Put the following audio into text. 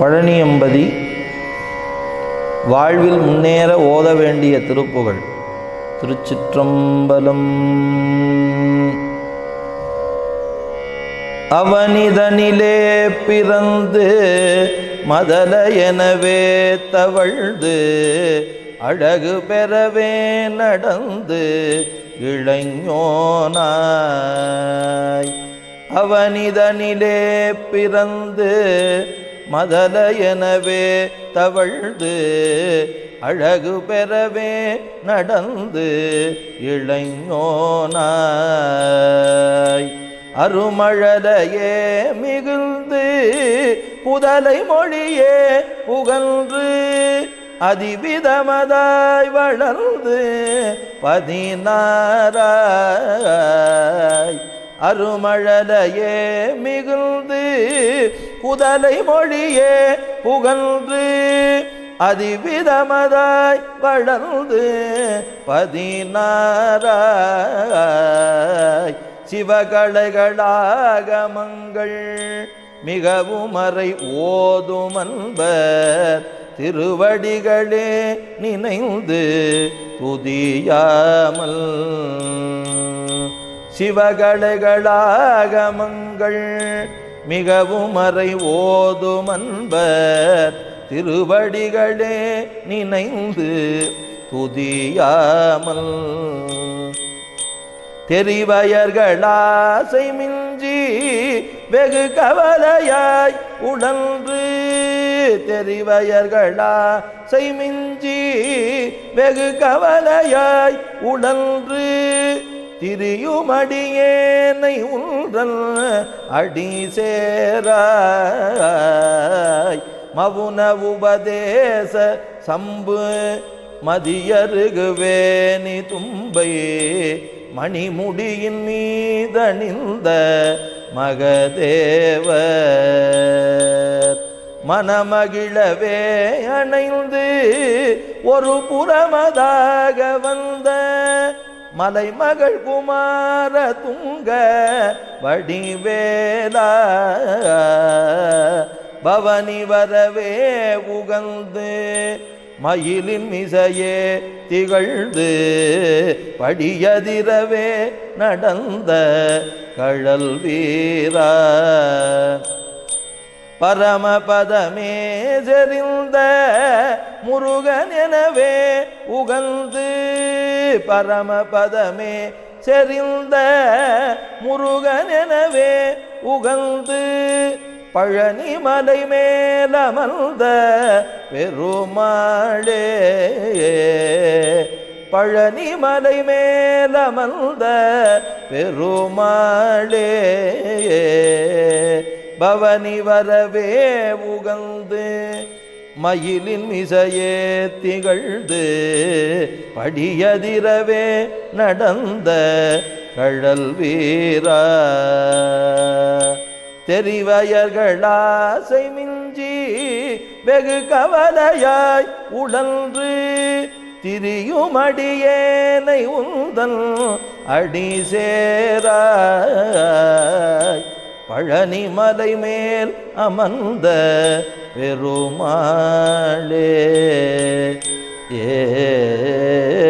பழனியம்பதி வாழ்வில் முன்னேற ஓத வேண்டிய திருப்புகழ் திருச்சிற்றம்பலம். அவனிதனிலே பிறந்து மதல எனவே தவழ்ந்து அழகு பெறவே நடந்து இளைஞோனாய். அவனிதனிலே பிறந்து மதல எனவே தவழ்ந்து அழகு பெறவே நடந்து இளைஞனாய். அருமழலையே மிகுந்து புதலை மொழியே புகன்று அதிவிதமதாய் வளர்ந்து பதினாராய் அருமழலையே மிகுந்து குதலை மொழியே புகழ்ந்து அதிவிதமதாய் வளர்ந்து பதினாராய் சிவகலைகளாகமங்கள் மிகவும் அறை ஓதுமன்பர் திருவடிகளே நினைந்து துதியாமல். சிவகலைகளாகமங்கள் மிகவும் அறை ஓதுமன்பர் திருவடிகளே நினைந்து துதியாமல். தெரிவயர்களாசை மிஞ்சி வெகு கவலையாய் உடன்று தெரிவயர்களாசை மிஞ்சி வெகு கவலையாய் உடன்று திரியுமடியேனை உன்றல் அடி சேராய். மவுன உபதேச சம்பு மதியருகுவேணி தும்பை. மணிமுடியின் மீதணிந்த மகதேவ மனமகிழவே அணைந்து ஒரு புறமதாக வந்த மலைமகள் குமார துங்க வடிவேலா. பவனி வரவே உகந்து மயிலின் மிசையே திகழ்ந்து படியதிரவே நடந்த கழல் வீரா. பரமபதமே ஜெறிந்த முருகன் எனவே உகந்து பரமபதமே செறிந்த முருகன் எனவே உகந்து பழனி மலை மேலமர்ந்த பெருமாளே பழனி மலை மேலமர்ந்த பெருமாளே. பவனி வரவே உகந்து மயிலின் மிசையே திகழ்ந்து படியதிரவே நடந்த கழல் வீரா. தெரிவயர்களாசை மிஞ்சி வெகு கவலையாய் உழன்று திரியும் அடியேனை உந்தன் அடி சேராய் பழனி மலை மேல் அமர்ந்த பெருமாளே. ஏ